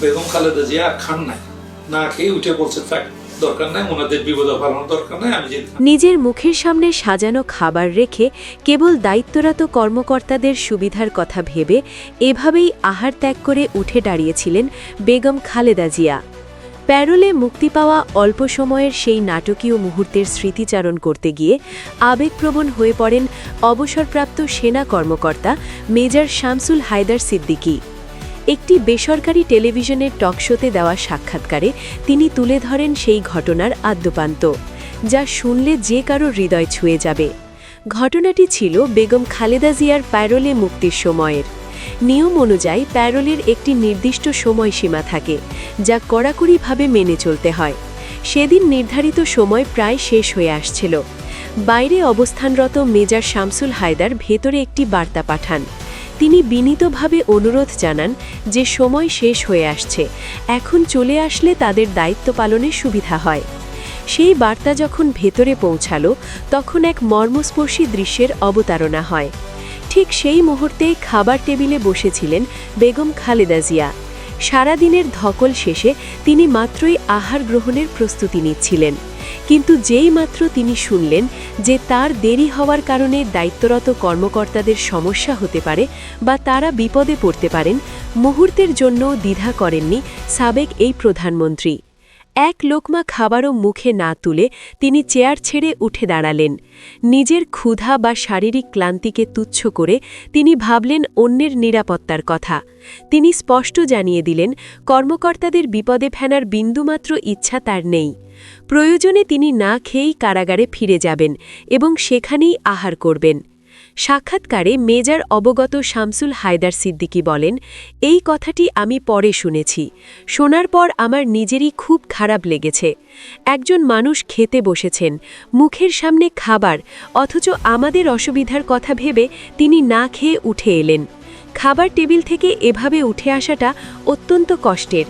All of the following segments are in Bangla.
বেগম খালেদা জিয়া খান নাই। না খেয়ে উঠে বলছে আমি নিজের মুখের সামনে সাজানো খাবার রেখে কেবল দায়িত্বরত কর্মকর্তাদের সুবিধার কথা ভেবে এভাবেই আহার ত্যাগ করে উঠে দাঁড়িয়েছিলেন বেগম খালেদা জিয়া। প্যারোলে মুক্তি পাওয়া অল্প সময়ের সেই নাটকীয় মুহূর্তের স্মৃতিচারণ করতে গিয়ে আবেগপ্রবণ হয়ে পড়েন অবসরপ্রাপ্ত সেনা কর্মকর্তা মেজর শামসুল হায়দার সিদ্দিকী। একটি বেসরকারি টেলিভিশনের টকশোতে দেওয়া সাক্ষাৎকারে তিনি তুলে ধরেন সেই ঘটনার আদ্যপান্ত, যা শুনলে যে কারও হৃদয় ছুঁয়ে যাবে। ঘটনাটি ছিল বেগম খালেদা জিয়ার প্যারোলে মুক্তির সময়ের। নিয়ম অনুযায়ী প্যারোলের একটি নির্দিষ্ট সময়সীমা থাকে, যা কড়াকড়িভাবে মেনে চলতে হয়। সেদিন নির্ধারিত সময় প্রায় শেষ হয়ে আসছিল। বাইরে অবস্থানরত মেজর শামসুল হায়দার ভেতরে একটি বার্তা পাঠান। তিনি বিনীতভাবে অনুরোধ জানান যে সময় শেষ হয়ে আসছে, এখন চলে আসলে তাদের দায়িত্ব পালনে সুবিধা হয়। সেই বার্তা যখন ভেতরে পৌঁছাল, তখন এক মর্মস্পর্শী দৃশ্যের অবতারণা হয়। ঠিক সেই মুহূর্তেই খাবার টেবিলে বসেছিলেন বেগম খালেদা জিয়া। সারাদিনের ধকল শেষে তিনি মাত্রই আহার গ্রহণের প্রস্তুতি নিচ্ছিলেন। কিন্তু যেই মাত্র তিনি শুনলেন যে তার দেরি হওয়ার কারণে দায়িত্বরত কর্মকর্তাদের সমস্যা হতে পারে বা তারা বিপদে পড়তে পারেন, মুহূর্তের জন্য দ্বিধা করেননি সাবেক এই প্রধানমন্ত্রী। এক লোকমা খাবারও মুখে না তুলে তিনি চেয়ার ছেড়ে উঠে দাঁড়ালেন। নিজের ক্ষুধা বা শারীরিক ক্লান্তিকে তুচ্ছ করে তিনি ভাবলেন অন্যের নিরাপত্তার কথা। তিনি স্পষ্ট জানিয়ে দিলেন, কর্মকর্তাদের বিপদে ফেনার বিন্দুমাত্র ইচ্ছা তার নেই। প্রয়োজনে তিনি না খেয়েই কারাগারে ফিরে যাবেন এবং সেখানেই আহার করবেন। সাক্ষাৎকারে মেজর অবগত শামসুল হায়দার সিদ্দিকী বলেন, এই কথাটি আমি পরে শুনেছি। শোনার পর আমার নিজেরই খুব খারাপ লেগেছে। একজন মানুষ খেতে বসেছেন, মুখের সামনে খাবার, অথচ আমাদের অসুবিধার কথা ভেবে তিনি না খেয়ে উঠে এলেন। খাবার টেবিল থেকে এভাবে উঠে আসাটা অত্যন্ত কষ্টের।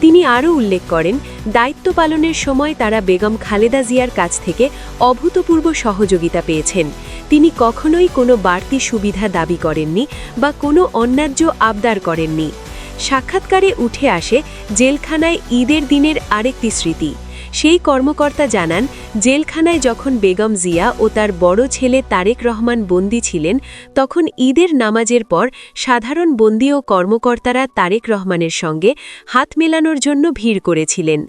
তিনি আরও উল্লেখ করেন, দায়িত্ব পালনের সময় তারা বেগম খালেদা জিয়ার কাছ থেকে অভূতপূর্ব সহযোগিতা পেয়েছেন। তিনি কখনোই কোনো বাড়তি সুবিধা দাবি করেননি বা কোনো অন্যায্য আবদার করেননি। সাক্ষাৎকারে উঠে আসে, জেলখানায় ঈদের দিনের আরেকটি স্মৃতি। সেই কর্মকর্তা জানান, জেলখানায় যখন বেগম জিয়া ও তার বড় ছেলে তারেক রহমান বন্দী ছিলেন, তখন ঈদের নামাজের পর সাধারণ বন্দী ও কর্মকর্তারা তারেক রহমানের সঙ্গে হাত মেলানোর জন্য ভিড় করেছিলেন।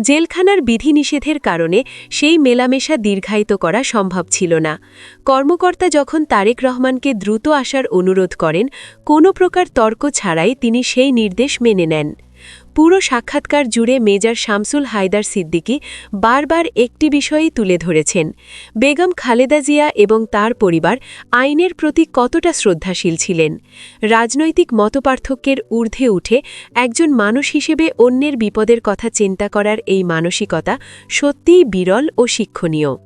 জেলখানার বিধিনিষেধের কারণে সেই মেলামেশা দীর্ঘায়িত করা সম্ভব ছিল না। কর্মকর্তা যখন তারেক রহমানকে দ্রুত আসার অনুরোধ করেন, কোনো প্রকার তর্ক ছাড়াই তিনি সেই নির্দেশ মেনে নেন। পুরো সাক্ষাৎকার জুড়ে মেজর শামসুল হায়দার সিদ্দিকী বারবার একটি বিষয়ই তুলে ধরেছেন, বেগম খালেদা জিয়া এবং তার পরিবার আইনের প্রতি কতটা শ্রদ্ধাশীল ছিলেন। রাজনৈতিক মতপার্থক্যের ঊর্ধ্বে উঠে একজন মানুষ হিসেবে অন্যের বিপদের কথা চিন্তা করার এই মানসিকতা সত্যিই বিরল ও শিক্ষণীয়।